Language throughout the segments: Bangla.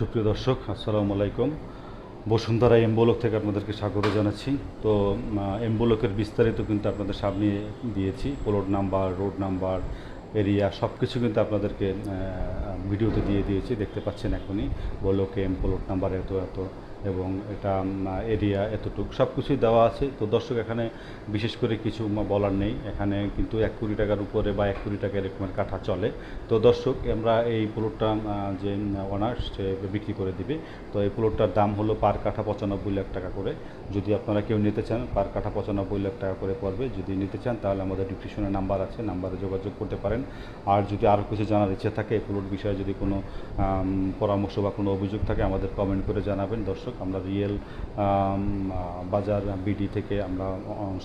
সুপ্রিয় দর্শক, আসসালামু আলাইকুম। বসুন্ধরা এমবোলক থেকে আপনাদেরকে স্বাগত জানাচ্ছি। তো এমবোলকের বিস্তারিত কিন্তু আপনাদের সামনে দিয়েছি। Plot number road number area সব কিছু কিন্তু আপনাদেরকে ভিডিওতে দিয়ে দিয়েছি। দেখতে পাচ্ছেন এখনই বলোকে এম প্লট নাম্বার এত এত। এবং এটা এরিয়া এতটুক। সব কিছুই দেওয়া আছে। তো দর্শক, এখানে বিশেষ করে কিছু বলার নেই। এখানে কিন্তু এক কোটি টাকার উপরে বা এক কোটি টাকা এরকমের কাঠা চলে। তো দর্শক, আমরা এই প্লটটা যে অনার্স সে বিক্রি করে দিবে। তো এই প্লটটার দাম হলো পার কাঠা পঁচানব্বই লাখ টাকা করে। যদি আপনারা কেউ নিতে চান, পার কাঠা পঁচানব্বই লাখ টাকা করে পড়বে। যদি নিতে চান, তাহলে আমাদের ডিসক্রিপশনে নাম্বার আছে। নাম্বারে যোগাযোগ করতে পারেন। আর যদি আরও কিছু জানার ইচ্ছে থাকে, এই প্লট বিষয়ে যদি কোনো পরামর্শ বা কোনো অভিযোগ থাকে, আমাদের কমেন্ট করে জানাবেন। দর্শক আমরা রিয়েল বাজার, বিডি থেকে আমরা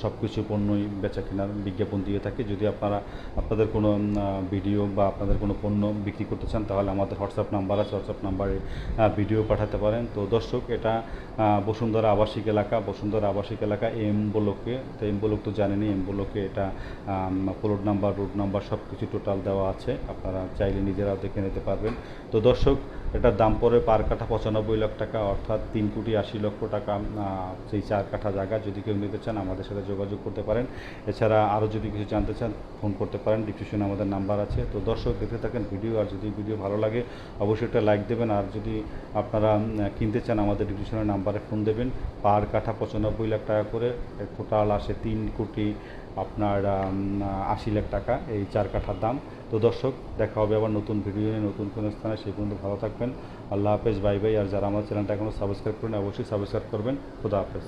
সব কিছু পণ্যই বেচা কেনার বিজ্ঞাপন দিয়ে থাকি। যদি আপনারা আপনাদের কোনো ভিডিও বা আপনাদের কোনো পণ্য বিক্রি করতে চান, তাহলে আমাদের হোয়াটসঅ্যাপ নাম্বার আছে, হোয়াটসঅ্যাপ নাম্বারে ভিডিও পাঠাতে পারেন। তো দর্শক, এটা বসুন্ধরা আবাসিক এলাকা, বসুন্ধরা আবাসিক এলাকা, এম ব্লকে, তো এম ব্লক তো জানেনই, এম ব্লকে এটা প্লট নাম্বার রোড নাম্বার সব কিছু টোটাল দেওয়া আছে। আপনারা চাইলে নিজেরাও দেখে নিতে পারবেন। তো দর্শক, এটার দাম পড়ে পার কাঠা পঁচানব্বই লাখ টাকা, অর্থাৎ তিন কোটি আশি লক্ষ টাকা সেই চার কাঠা জায়গা যদি কেউ নিতে চান আমাদের সাথে যোগাযোগ করতে পারেন। এছাড়া আরও যদি কিছু জানতে চান, ফোন করতে পারেন। ডিসক্রিপশনে আমাদের নাম্বার আছে। তো দর্শক, দেখতে থাকেন ভিডিও। আর যদি ভিডিও ভালো লাগে, অবশ্যই একটা লাইক দেবেন। আর যদি আপনারা কিনতে চান আমাদের ডিসক্রিপশনের নাম্বারে ফোন দেবেন। পার কাঠা পঁচানব্বই লাখ টাকা করে, টোটাল আসে তিন কোটি আপনার আশি লাখ টাকা এই চার কাঠার দাম। তো দর্শক, দেখা হবে আবার নতুন ভিডিও নিয়ে নতুন কোনো স্থানে। সেই পর্যন্ত ভালো থাকবেন। আল্লাহ হাফেজ, বাই বাই। আর যারা আমার চ্যানেলটা এখনও সাবস্ক্রাইব করেন অবশ্যই সাবস্ক্রাইব করবেন। খুদা হাফেজ।